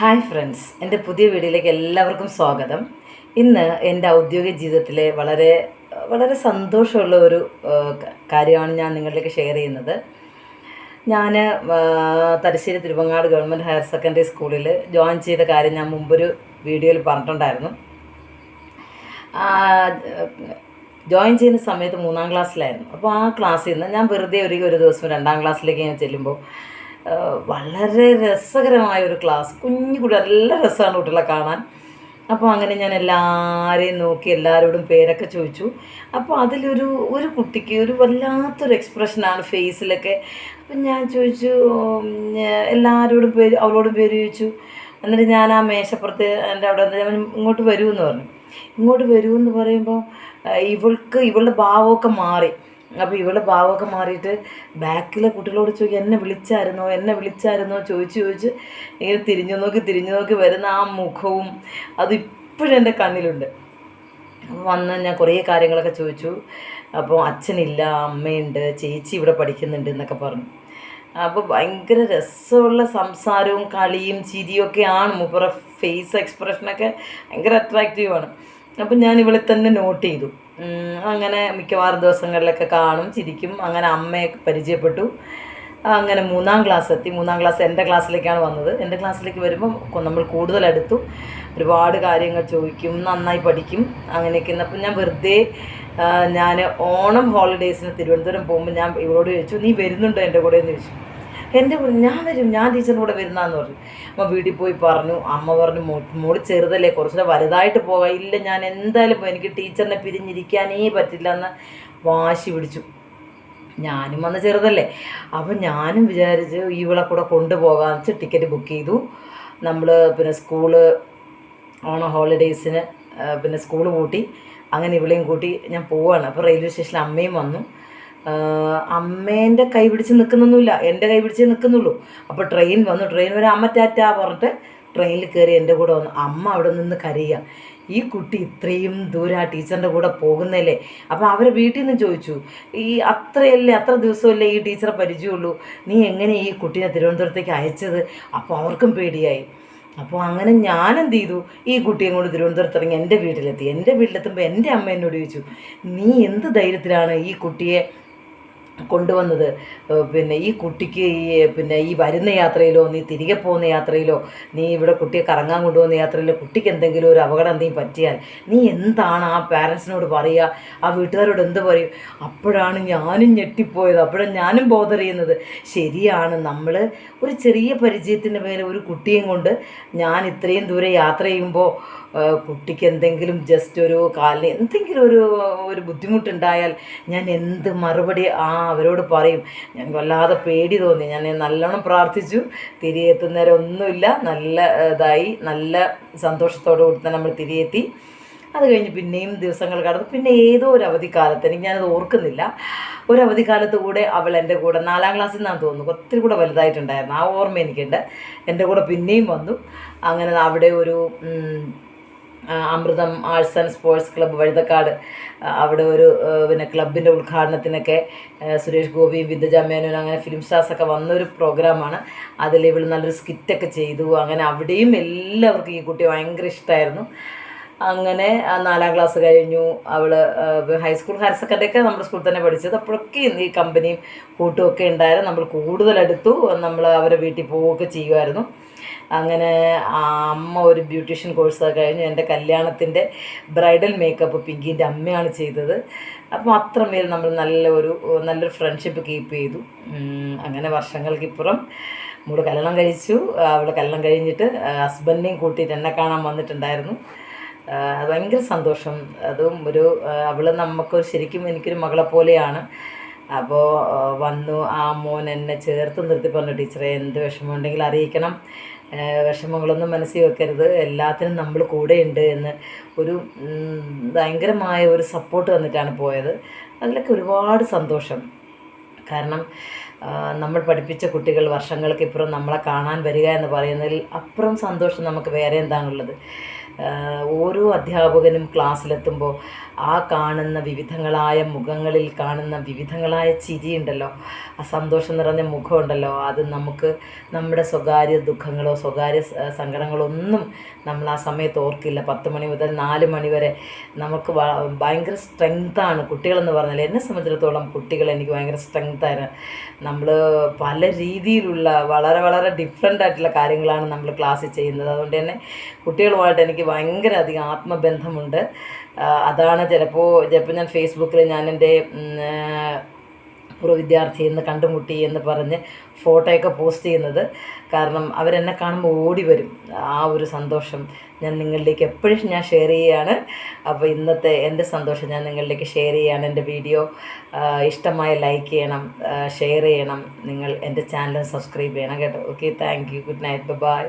Hi friends എന്റെ പുതിയ വീഡിയോയിലേക്ക് എല്ലാവർക്കും സ്വാഗതം. ഇന്ന് എന്റെ ഔദ്യോഗിക ജീവിതത്തിലെ വളരെ വളരെ സന്തോഷമുള്ള ഒരു കാര്യമാണ് ഞാൻ നിങ്ങളിലേക്ക് ഷെയർ ചെയ്യുന്നത്. ഞാൻ Thalassery Thiruvangad government higher secondary സ്കൂളിൽ ജോയിൻ ചെയ്ത കാര്യം ഞാൻ മുമ്പൊരു വീഡിയോയിൽ പറഞ്ഞിട്ടുണ്ടായിരുന്നു. ജോയിൻ ചെയ്യുന്ന സമയത്ത് മൂന്നാം ക്ലാസ്സിലായിരുന്നു. അപ്പോൾ ആ ക്ലാസ്സിൽ നിന്ന് ഞാൻ വെറുതെ ഒരു ഒരു ദിവസം രണ്ടാം ക്ലാസ്സിലേക്ക് ഞാൻ ചെല്ലുമ്പോൾ വളരെ രസകരമായ ഒരു ക്ലാസ്. കുഞ്ഞു കുട്ടി നല്ല രസമാണ് കുട്ടികളെ കാണാൻ. അപ്പോൾ അങ്ങനെ ഞാൻ എല്ലാവരെയും നോക്കി എല്ലാവരോടും പേരൊക്കെ ചോദിച്ചു. അപ്പോൾ അതിലൊരു ഒരു കുട്ടിക്ക് ഒരു വല്ലാത്തൊരു എക്സ്പ്രഷനാണ് ഫേസിലൊക്കെ അപ്പം ഞാൻ ചോദിച്ചു എല്ലാവരോടും പേര് അവളോടും പേര് ചോദിച്ചു. എന്നിട്ട് ഞാൻ ആ മേശപ്പുറത്ത് എന്റെ അവിടെ ഞാൻ ഇങ്ങോട്ട് വരുമെന്ന് പറഞ്ഞു. ഇങ്ങോട്ട് വരുമെന്ന് പറയുമ്പോൾ ഇവൾക്ക് ഇവളുടെ ഭാവമൊക്കെ മാറി. അപ്പോൾ ഇവൾ ഭാവമൊക്കെ മാറിയിട്ട് ബാക്കിലെ കുട്ടികളോട് ചോദിക്കും എന്നെ വിളിച്ചായിരുന്നോ? എന്നെ വിളിച്ചായിരുന്നോ? ചോദിച്ച് ചോദിച്ച് ഇങ്ങനെ തിരിഞ്ഞു നോക്കി തിരിഞ്ഞു നോക്കി വരുന്ന ആ മുഖവും അത് ഇപ്പോഴും എന്റെ കണ്ണിലുണ്ട്. അപ്പോൾ വന്ന് ഞാൻ കുറേ കാര്യങ്ങളൊക്കെ ചോദിച്ചു. അപ്പോൾ അച്ഛനില്ല അമ്മയുണ്ട് ചേച്ചി ഇവിടെ പഠിക്കുന്നുണ്ട് എന്നൊക്കെ പറഞ്ഞു. അപ്പോൾ ഭയങ്കര രസമുള്ള സംസാരവും കളിയും ചിരിയും ഒക്കെയാണ് മൂപ്പറ ഫേസ് എക്സ്പ്രഷനൊക്കെ ഭയങ്കര അട്രാക്റ്റീവാണ് അപ്പം ഞാൻ ഇവളെ തന്നെ നോട്ട് ചെയ്തു. അങ്ങനെ മിക്കവാറും ദിവസങ്ങളിലൊക്കെ കാണും ചിരിക്കും. അങ്ങനെ അമ്മയെ പരിചയപ്പെട്ടു. അങ്ങനെ മൂന്നാം ക്ലാസ് എത്തി. മൂന്നാം ക്ലാസ് എന്റെ ക്ലാസ്സിലേക്കാണ് വന്നത്. എന്റെ ക്ലാസ്സിലേക്ക് വരുമ്പോൾ നമ്മൾ കൂടുതൽ അടുത്തു. ഒരുപാട് കാര്യങ്ങൾ ചോദിക്കും നന്നായി പഠിക്കും അങ്ങനെയൊക്കെ. അപ്പം ഞാൻ വെറുതെ ഞാൻ ഓണം ഹോളിഡേയ്സിന് തിരുവനന്തപുരം പോകുമ്പോൾ ഞാൻ ഇവരോട് ചോദിച്ചു നീ വരുന്നുണ്ടോ എന്റെ കൂടെ? എന്ന് ചോദിച്ചു. എന്റെ ഞാൻ വരും ഞാൻ ടീച്ചറിന്റെ കൂടെ വരുന്നതെന്ന് പറഞ്ഞു. അമ്മ വീട്ടിൽ പോയി പറഞ്ഞു അമ്മ പറഞ്ഞു മോൾ ചെറുതല്ലേ കുറച്ചുകൂടെ വലുതായിട്ട് പോകാം. ഇല്ല ഞാൻ എന്തായാലും. എനിക്ക് ടീച്ചറിനെ പിരിഞ്ഞിരിക്കാനേ പറ്റില്ല എന്ന് വാശി പിടിച്ചു. ഞാനും വന്ന് ചെറുതല്ലേ. അപ്പം ഞാനും വിചാരിച്ച് ഇവളെ കൂടെ കൊണ്ടുപോകാമെന്ന് വെച്ച് ടിക്കറ്റ് ബുക്ക് ചെയ്തു. നമ്മൾ പിന്നെ സ്കൂൾ ഓണം ഹോളിഡേയ്സിന് പിന്നെ സ്കൂൾ കൂട്ടി അങ്ങനെ ഇവിളെയും കൂട്ടി ഞാൻ പോവാണ്. അപ്പോൾ റെയിൽവേ സ്റ്റേഷനിൽ അമ്മയും വന്നു. അമ്മേന്റെ കൈ പിടിച്ച് നിൽക്കുന്നൊന്നുമില്ല. എന്റെ കൈ പിടിച്ച് നിൽക്കുന്നുള്ളൂ. അപ്പോൾ ട്രെയിൻ വന്നു. ട്രെയിൻ വരെ അമ്മ ടാറ്റാ പറഞ്ഞിട്ട് ട്രെയിനിൽ കയറി എന്റെ കൂടെ വന്നു. അമ്മ അവിടെ നിന്ന് കരയുക. ഈ കുട്ടി ഇത്രയും ദൂരം ആ ടീച്ചറിന്റെ കൂടെ പോകുന്നല്ലേ അപ്പോൾ അവരെ വീട്ടിൽ നിന്ന് ചോദിച്ചു ഈ അത്രയല്ലേ അത്ര ദിവസമല്ലേ ഈ ടീച്ചറെ പരിചയമുള്ളൂ? നീ എങ്ങനെ ഈ കുട്ടീനെ തിരുവനന്തപുരത്തേക്ക് അയച്ചത്? അപ്പോൾ അവർക്കും പേടിയായി. അപ്പോൾ അങ്ങനെ ഞാൻ എന്ത് ചെയ്തു? ഈ കുട്ടിയെ കൊണ്ട് തിരുവനന്തപുരത്ത് ഇറങ്ങി എന്റെ വീട്ടിലെത്തി. എന്റെ വീട്ടിലെത്തുമ്പോൾ എന്റെ അമ്മ എന്നോട് ചോദിച്ചു നീ എന്ത് ധൈര്യത്തിലാണ് ഈ കുട്ടിയെ കൊണ്ടുവന്നത്. പിന്നെ ഈ കുട്ടിക്ക് ഈ പിന്നെ ഈ വരുന്ന യാത്രയിലോ നീ തിരികെ പോകുന്ന യാത്രയിലോ നീ ഇവിടെ കുട്ടിയെ കറങ്ങാൻ കൊണ്ടുപോകുന്ന യാത്രയിലോ കുട്ടിക്ക് എന്തെങ്കിലും ഒരു അപകടം എന്തെങ്കിലും പറ്റിയാൽ നീ എന്താണ് ആ പാരൻസിനോട് പറയുക? ആ വീട്ടുകാരോട് എന്ത് പറയും? അപ്പോഴാണ് ഞാനും ഞെട്ടിപ്പോയത്. അപ്പോഴാണ് ഞാനും ബോധറിയുന്നത്. ശരിയാണ് നമ്മൾ ഒരു ചെറിയ പരിചയത്തിന്റെ പേര് ഒരു കുട്ടിയും കൊണ്ട് ഞാൻ ഇത്രയും ദൂരെ യാത്ര ചെയ്യുമ്പോൾ കുട്ടിക്ക് എന്തെങ്കിലും ജസ്റ്റ് ഒരു കാലിന് എന്തെങ്കിലും ഒരു ഒരു ബുദ്ധിമുട്ടുണ്ടായാൽ ഞാൻ എന്ത് മറുപടി ആ അവരോട് പറയും. ഞാൻ വല്ലാതെ പേടി തോന്നി. ഞാൻ നല്ലോണം പ്രാർത്ഥിച്ചു. തിരികെ എത്തുന്നേരം ഒന്നുമില്ല. നല്ല ഇതായി. നല്ല സന്തോഷത്തോടു കൂടി തന്നെ നമ്മൾ തിരികെത്തി അത് കഴിഞ്ഞ് പിന്നെയും ദിവസങ്ങൾ കടന്നു. പിന്നെ ഏതോ ഒരു അവധിക്കാലത്ത് എനിക്ക് ഞാനത് ഓർക്കുന്നില്ല. ഒരു അവധിക്കാലത്ത് കൂടെ അവൾ എന്റെ കൂടെ നാലാം ക്ലാസ്സിൽ നിന്നാണ് തോന്നുന്നു. ഒത്തിരി കൂടെ വലുതായിട്ടുണ്ടായിരുന്നു. ആ ഓർമ്മ എനിക്കുണ്ട്. എന്റെ കൂടെ പിന്നെയും വന്നു. അങ്ങനെ അവിടെ ഒരു Amritham arts and sports club Vazhuthacaud അവിടെ ഒരു പിന്നെ ക്ലബിന്റെ ഉദ്ഘാടനത്തിനൊക്കെ സുരേഷ് ഗോപിയും വിദ്യജ മേനോനും അങ്ങനെ ഫിലിം സ്റ്റാർസൊക്കെ വന്നൊരു പ്രോഗ്രാമാണ് അതിൽ ഇവൾ നല്ലൊരു സ്കിറ്റൊക്കെ ചെയ്തു. അങ്ങനെ അവിടെയും എല്ലാവർക്കും ഈ കുട്ടി ഭയങ്കര ഇഷ്ടമായിരുന്നു അങ്ങനെ നാലാം ക്ലാസ് കഴിഞ്ഞു. അവൾ ഹൈസ്കൂൾ ഹയർ സെക്കൻഡറി ഒക്കെ നമ്മുടെ സ്കൂളിൽ തന്നെ പഠിച്ചത്. അപ്പോഴൊക്കെ ഈ കമ്പനിയും കൂട്ടുമൊക്കെ ഉണ്ടായിരുന്നു. നമ്മൾ കൂടുതലെടുത്തു നമ്മൾ അവരെ വീട്ടിൽ പോവുകയൊക്കെ ചെയ്യുമായിരുന്നു. അങ്ങനെ അമ്മ ഒരു ബ്യൂട്ടീഷ്യൻ കോഴ്സ് കഴിഞ്ഞ്. എന്റെ കല്യാണത്തിന്റെ ബ്രൈഡൽ മേക്കപ്പ് പിങ്കിന്റെ അമ്മയാണ് ചെയ്തത്. അപ്പം അത്രമേൽ നമ്മൾ നല്ല ഒരു നല്ലൊരു ഫ്രണ്ട്ഷിപ്പ് കീപ്പ് ചെയ്തു. അങ്ങനെ വർഷങ്ങൾക്കിപ്പുറം മോൾ കല്യാണം കഴിച്ചു. അവളെ കല്യാണം കഴിഞ്ഞിട്ട് ഹസ്ബൻഡിനെയും കൂട്ടിയിട്ട് എന്നെ കാണാൻ വന്നിട്ടുണ്ടായിരുന്നു. ഭയങ്കര സന്തോഷം. അതും ഒരു അവൾ നമുക്ക് ശരിക്കും എനിക്കൊരു മകളെ പോലെയാണ്. അപ്പോൾ വന്നു. ആ മോൻ എന്നെ ചേർത്ത് നിർത്തി പറഞ്ഞു ടീച്ചറെ എന്ത് വിഷമമുണ്ടെങ്കിൽ അറിയിക്കണം. വിഷമങ്ങളൊന്നും മനസ്സിൽ വെക്കരുത്. എല്ലാത്തിനും നമ്മൾ കൂടെയുണ്ട് എന്ന് ഒരു ഭയങ്കരമായ ഒരു സപ്പോർട്ട് തന്നിട്ടാണ് പോയത്. അതിലൊക്കെ ഒരുപാട് സന്തോഷം. കാരണം നമ്മൾ പഠിപ്പിച്ച കുട്ടികൾ വർഷങ്ങൾക്ക് ഇപ്പുറം നമ്മളെ കാണാൻ വരിക എന്ന് പറയുന്നതിൽ അപ്പുറം സന്തോഷം നമുക്ക് വേറെ എന്താണുള്ളത്? ഓരോ അധ്യാപകനും ക്ലാസ്സിലെത്തുമ്പോൾ ആ കാണുന്ന വിവിധങ്ങളായ മുഖങ്ങളിൽ കാണുന്ന വിവിധങ്ങളായ ചിരിയുണ്ടല്ലോ. ആ സന്തോഷം നിറഞ്ഞ മുഖമുണ്ടല്ലോ. അത് നമുക്ക് നമ്മുടെ സ്വകാര്യ ദുഃഖങ്ങളോ സ്വകാര്യ സങ്കടങ്ങളോ ഒന്നും നമ്മൾ ആ സമയത്ത് ഓർക്കില്ല. പത്ത് മണി മുതൽ നാല് മണി വരെ നമുക്ക് ഭയങ്കര സ്ട്രെങ്ത്താണ് കുട്ടികളെന്ന് പറഞ്ഞാൽ എന്നെ സംബന്ധിച്ചിടത്തോളം കുട്ടികൾ എനിക്ക് ഭയങ്കര സ്ട്രെങ്ത്താണ് നമ്മൾ പല രീതിയിലുള്ള വളരെ വളരെ ഡിഫറെന്റ് ആയിട്ടുള്ള കാര്യങ്ങളാണ് നമ്മൾ ക്ലാസ്സിൽ ചെയ്യുന്നത്. അതുകൊണ്ട് തന്നെ കുട്ടികളുമായിട്ട് എനിക്ക് ഭയങ്കര അധികം ആത്മബന്ധമുണ്ട്. അതാണ് ചിലപ്പോൾ ചിലപ്പോൾ ഞാൻ ഫേസ്ബുക്കിൽ ഞാൻ എന്റെ പൂർവ വിദ്യാർത്ഥി എന്ന് കണ്ടുമുട്ടി എന്ന് പറഞ്ഞ് ഫോട്ടോയൊക്കെ പോസ്റ്റ് ചെയ്യുന്നത്. കാരണം അവരെന്നെ കാണുമ്പോൾ ഓടി വരും. ആ ഒരു സന്തോഷം ഞാൻ നിങ്ങളിലേക്ക് എപ്പോഴും ഞാൻ ഷെയർ ചെയ്യുകയാണ് അപ്പോൾ ഇന്നത്തെ എന്റെ സന്തോഷം ഞാൻ നിങ്ങളിലേക്ക് ഷെയർ ചെയ്യുകയാണ് എന്റെ വീഡിയോ ഇഷ്ടമായ ലൈക്ക് ചെയ്യണം ഷെയർ ചെയ്യണം. നിങ്ങൾ എന്റെ ചാനൽ സബ്സ്ക്രൈബ് ചെയ്യണം കേട്ടോ. Okay thank you. Good night. Bye.